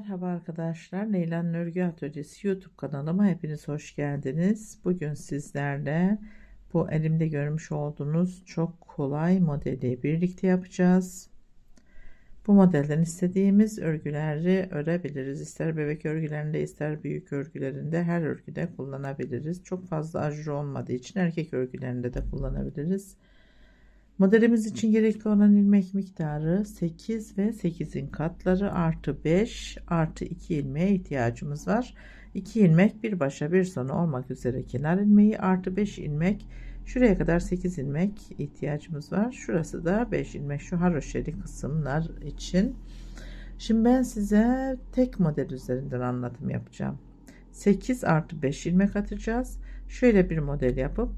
Merhaba arkadaşlar. Leylan Örgü Atölyesi YouTube kanalıma hepiniz hoş geldiniz. Bugün sizlerle bu elimde görmüş olduğunuz çok kolay modeli birlikte yapacağız. Bu modelden istediğimiz örgüleri örebiliriz. İster bebek örgülerinde ister büyük örgülerinde her örgüde kullanabiliriz. Çok fazla ajur olmadığı için erkek örgülerinde de kullanabiliriz. Modelimiz için gerekli olan ilmek miktarı 8 ve 8'in katları artı 5 artı 2 ilmeğe ihtiyacımız var. 2 ilmek bir başa bir sona olmak üzere kenar ilmeği artı 5 ilmek şuraya kadar 8 ilmek ihtiyacımız var. Şurası da 5 ilmek şu haroşeli kısımlar için. Şimdi ben size tek model üzerinden anlatım yapacağım. 8 artı 5 ilmek atacağız. Şöyle bir model yapıp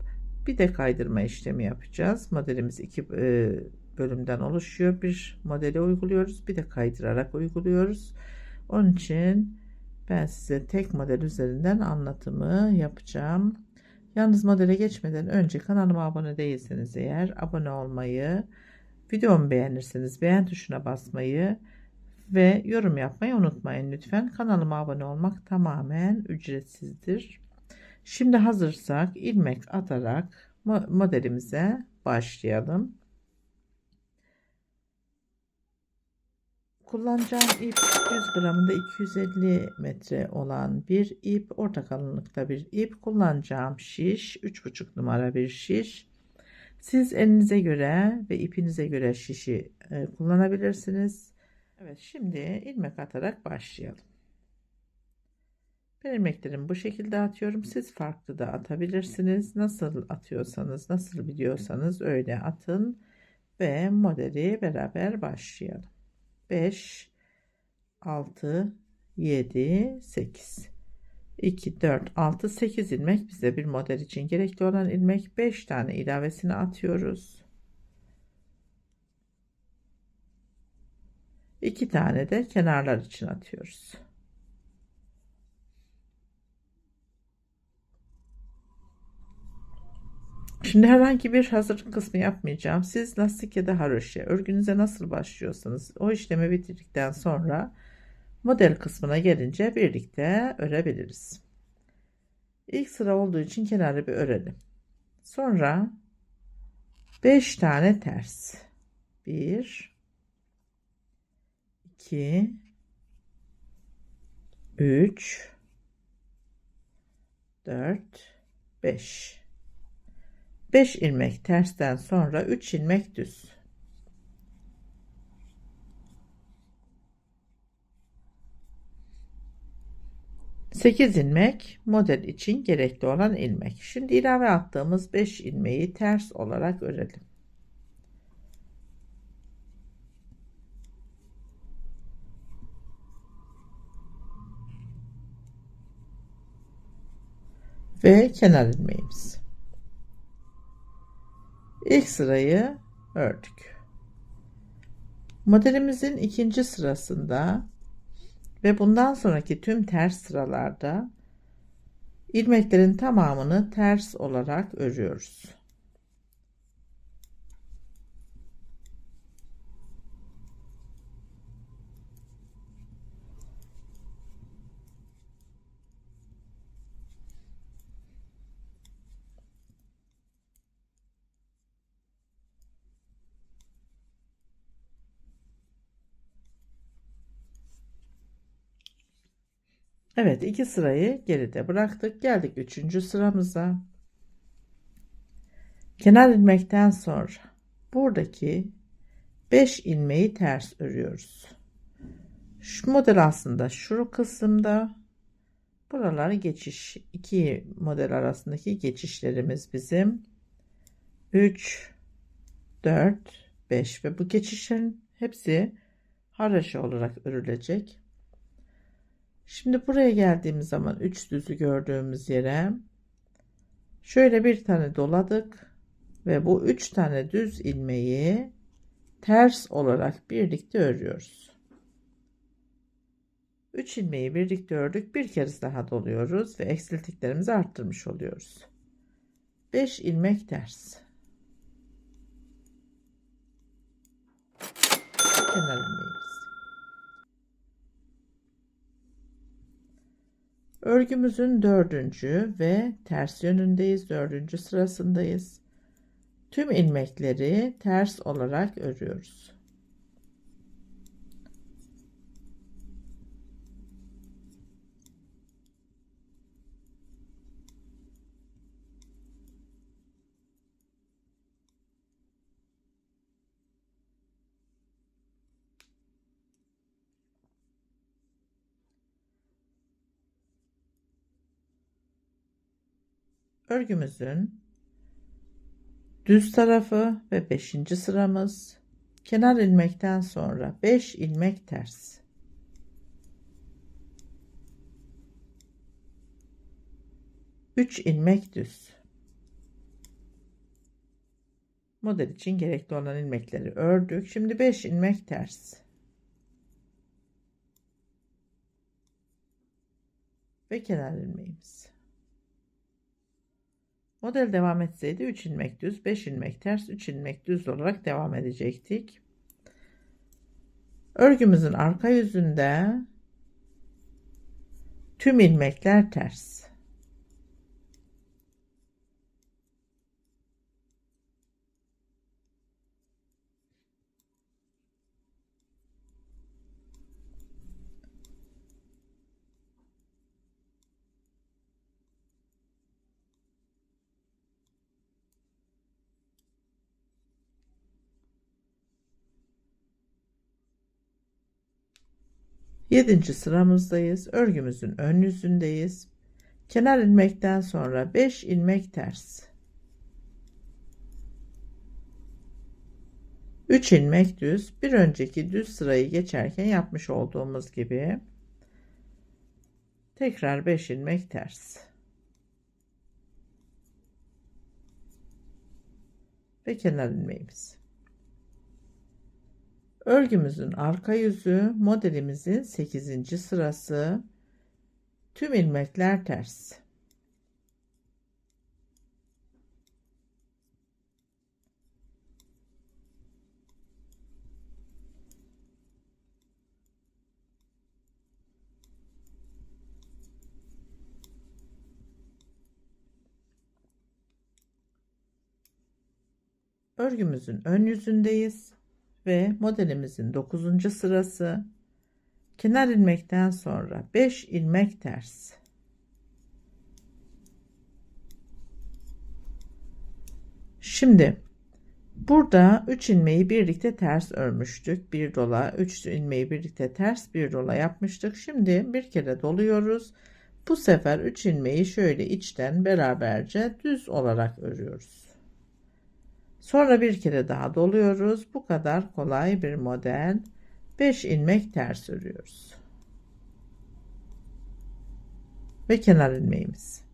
bir de kaydırma işlemi yapacağız. Modelimiz iki e, bölümden oluşuyor. Bir modeli uyguluyoruz. Bir de kaydırarak uyguluyoruz. Onun için ben size tek model üzerinden anlatımı yapacağım. Yalnız modele geçmeden önce kanalıma abone değilseniz eğer abone olmayı, videomu beğenirseniz beğen tuşuna basmayı ve yorum yapmayı unutmayın lütfen. Kanalıma abone olmak tamamen ücretsizdir. Şimdi hazırsak ilmek atarak modelimize başlayalım. Kullanacağım ip 100 gramında 250 metre olan bir ip. Orta kalınlıkta bir ip. Kullanacağım şiş 3,5 numara bir şiş. Siz elinize göre ve ipinize göre şişi e, kullanabilirsiniz. Evet şimdi ilmek atarak başlayalım. Ben ilmeklerimi bu şekilde atıyorum. Siz farklı da atabilirsiniz. Nasıl atıyorsanız, nasıl biliyorsanız öyle atın. Ve modeli beraber başlayalım. 5, 6, 7, 8. 2, 4, 6, 8 ilmek bize bir model için gerekli olan ilmek 5 tane ilavesini atıyoruz. 2 tane de kenarlar için atıyoruz. Şimdi herhangi bir hazırlık kısmı yapmayacağım. Siz lastik ya da haroşa örgünüze nasıl başlıyorsanız o işlemi bitirdikten sonra model kısmına gelince birlikte örebiliriz. İlk sıra olduğu için kenarı bir örelim. Sonra 5 tane ters. 1 2 3 4 5 5 ilmek tersten sonra 3 ilmek düz. Sekiz ilmek model için gerekli olan ilmek. Şimdi ilave attığımız 5 ilmeği ters olarak örelim. Ve kenar ilmeğimiz. İlk sırayı ördük. Modelimizin ikinci sırasında ve bundan sonraki tüm ters sıralarda ilmeklerin tamamını ters olarak örüyoruz. Evet iki sırayı geride bıraktık. Geldik üçüncü sıramıza. Kenar ilmekten sonra buradaki 5 ilmeği ters örüyoruz. Şu model aslında şu kısımda buralar geçiş iki model arasındaki geçişlerimiz bizim 3 4 5 ve bu geçişlerin hepsi haraşo olarak örülecek. Şimdi buraya geldiğimiz zaman üç düzü gördüğümüz yere şöyle bir tane doladık ve bu üç tane düz ilmeği ters olarak birlikte örüyoruz. 3 ilmeği birlikte ördük. Bir kez daha doluyoruz ve eksiltiklerimizi arttırmış oluyoruz. 5 ilmek ters. Kenar ilmeğimiz. Örgümüzün dördüncü ve ters yönündeyiz. Dördüncü sırasındayız. Tüm ilmekleri ters olarak örüyoruz. Örgümüzün düz tarafı ve 5. sıramız kenar ilmekten sonra 5 ilmek ters. Üç ilmek düz. Model için gerekli olan ilmekleri ördük. Şimdi 5 ilmek ters. Ve kenar ilmeğimiz. Model devam etseydi 3 ilmek düz, 5 ilmek ters, 3 ilmek düz olarak devam edecektik. Örgümüzün arka yüzünde tüm ilmekler ters. Yedinci sıramızdayız. Örgümüzün ön yüzündeyiz. Kenar ilmekten sonra 5 ilmek ters. 3 ilmek düz. Bir önceki düz sırayı geçerken yapmış olduğumuz gibi tekrar 5 ilmek ters. Ve kenar ilmeğimiz. Örgümüzün arka yüzü modelimizin 8. sırası. Tüm ilmekler ters. Örgümüzün ön yüzündeyiz ve modelimizin 9. sırası. Kenar ilmekten sonra 5 ilmek ters. Şimdi burada 3 ilmeği birlikte ters örmüştük. Bir dola 3 ilmeği birlikte ters bir dola yapmıştık. Şimdi bir kere doluyoruz. Bu sefer 3 ilmeği şöyle içten beraberce düz olarak örüyoruz Sonra bir kere daha doluyoruz. Bu kadar kolay bir model. 5 ilmek ters örüyoruz. Ve kenar ilmeğimiz.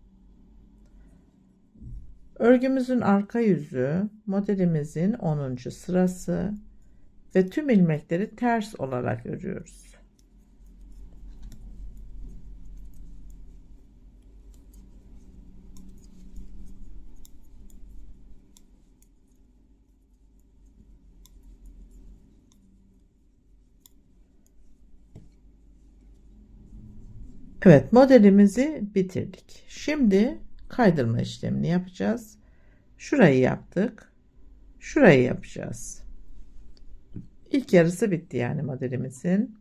Örgümüzün arka yüzü modelimizin 10. sırası ve tüm ilmekleri ters olarak örüyoruz. Evet modelimizi bitirdik. Şimdi kaydırma işlemini yapacağız. Şurayı yaptık. Şurayı yapacağız. İlk yarısı bitti yani modelimizin.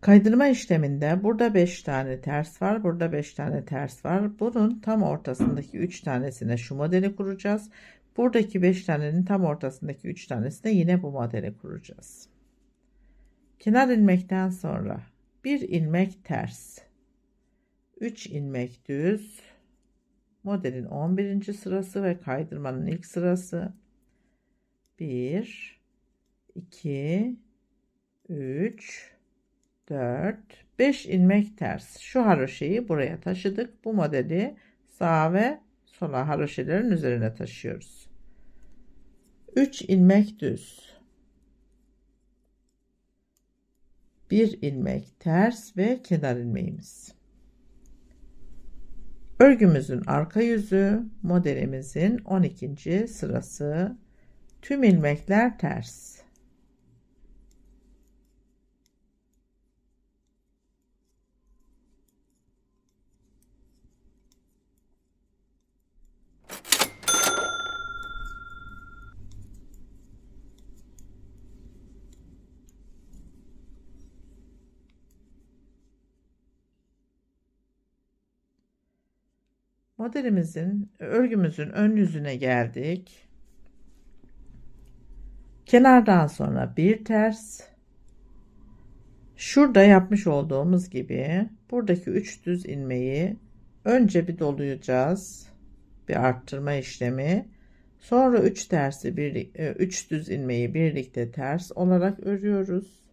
Kaydırma işleminde burada 5 tane ters var. Burada 5 tane ters var. Bunun tam ortasındaki 3 tanesine şu modeli kuracağız. Buradaki 5 tanenin tam ortasındaki 3 tanesine yine bu modeli kuracağız. Kenar ilmekten sonra bir ilmek ters, 3 ilmek düz, modelin 11. sırası ve kaydırmanın ilk sırası. 1 2 3 4 5 ilmek ters. Şu haroşeyi buraya taşıdık. Bu modeli sağ ve sola haroşelerin üzerine taşıyoruz. 3 ilmek düz bir ilmek ters ve kenar ilmeğimiz. Örgümüzün arka yüzü modelimizin 12. sırası. Tüm ilmekler ters. Modelimizin, örgümüzün ön yüzüne geldik. Kenardan sonra bir ters. Şurada yapmış olduğumuz gibi buradaki üç düz ilmeği önce bir dolayacağız. Bir arttırma işlemi. Sonra 3 tersi bir 3 düz ilmeği birlikte ters olarak örüyoruz.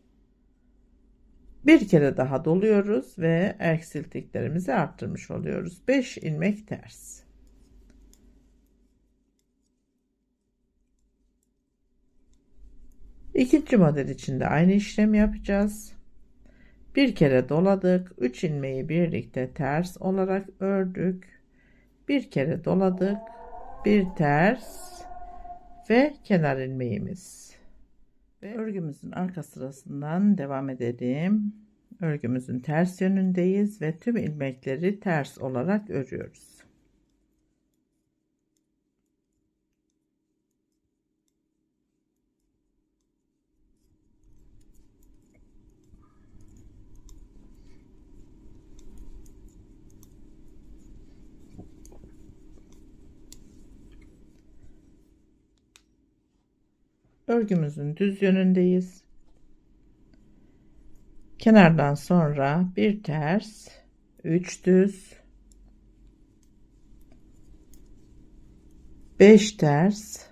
Bir kere daha doluyoruz ve eksiltiklerimizi arttırmış oluyoruz. 5 ilmek ters. İkinci model için de aynı işlemi yapacağız. Bir kere doladık. 3 ilmeği birlikte ters olarak ördük. Bir kere doladık. Bir ters ve kenar ilmeğimiz. Ve örgümüzün arka sırasından devam edelim. Örgümüzün ters yönündeyiz ve tüm ilmekleri ters olarak örüyoruz. Örgümüzün düz yönündeyiz. Kenardan sonra bir ters, 3 düz, 5 ters,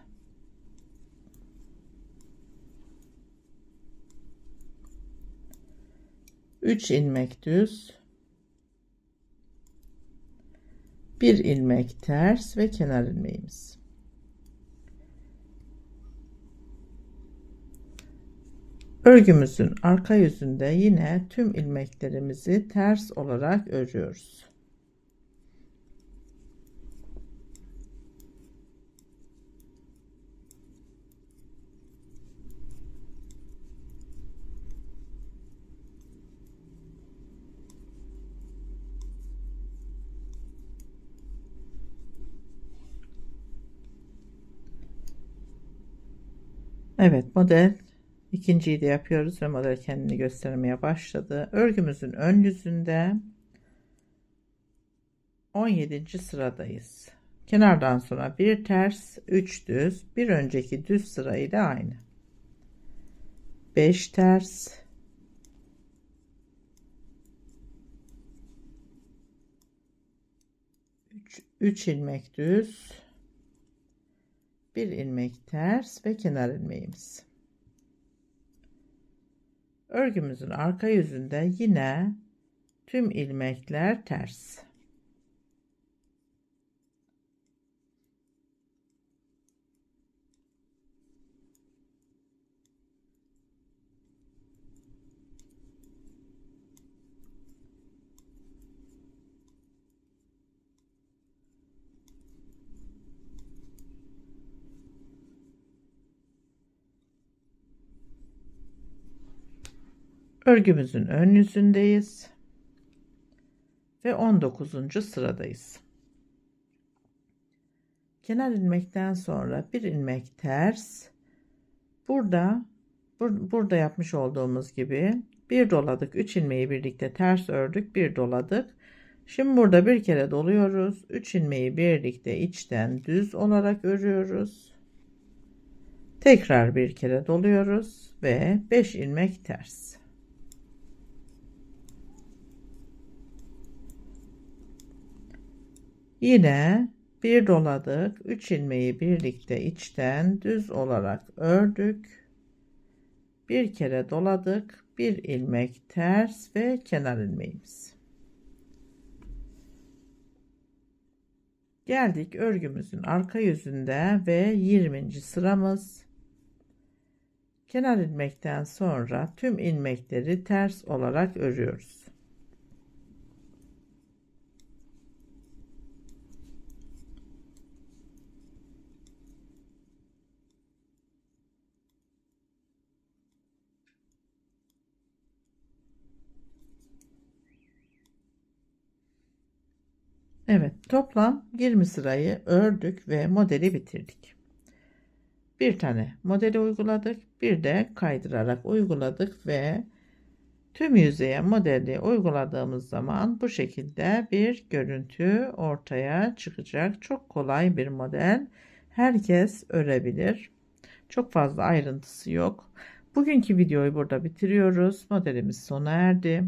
üç ilmek düz, bir ilmek ters ve kenar ilmeğimiz. Örgümüzün arka yüzünde yine tüm ilmeklerimizi ters olarak örüyoruz. Evet model İkinciyi de yapıyoruz ve model kendini göstermeye başladı. Örgümüzün ön yüzünde 17. sıradayız. Kenardan sonra bir ters, 3 düz, bir önceki düz sıra ile aynı. 5 ters, 3 ilmek düz, bir ilmek ters ve kenar ilmeğimiz. Örgümüzün arka yüzünde yine tüm ilmekler ters. Örgümüzün ön yüzündeyiz. Ve 19. sıradayız. Kenar ilmekten sonra bir ilmek ters. Burada bur burada yapmış olduğumuz gibi bir doladık. 3 ilmeği birlikte ters ördük. Bir doladık. Şimdi burada bir kere doluyoruz. 3 ilmeği birlikte içten düz olarak örüyoruz. Tekrar bir kere doluyoruz ve 5 ilmek ters. Yine bir doladık. 3 ilmeği birlikte içten düz olarak ördük. Bir kere doladık. Bir ilmek ters ve kenar ilmeğimiz. Geldik örgümüzün arka yüzünde ve 20. sıramız. Kenar ilmekten sonra tüm ilmekleri ters olarak örüyoruz. Evet toplam 20 sırayı ördük ve modeli bitirdik. Bir tane modeli uyguladık. Bir de kaydırarak uyguladık ve Tüm yüzeye modeli uyguladığımız zaman bu şekilde bir görüntü ortaya çıkacak. Çok kolay bir model. Herkes örebilir. Çok fazla ayrıntısı yok. Bugünkü videoyu burada bitiriyoruz. Modelimiz sona erdi.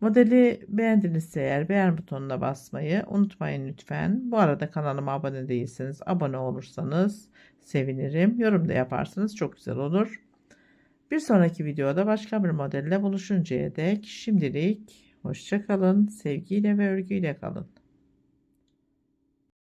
Modeli beğendinizse eğer beğen butonuna basmayı unutmayın lütfen. Bu arada kanalıma abone değilseniz abone olursanız sevinirim. Yorum da yaparsanız çok güzel olur. Bir sonraki videoda başka bir modelle buluşuncaya dek şimdilik hoşçakalın, sevgiyle ve örgüyle kalın.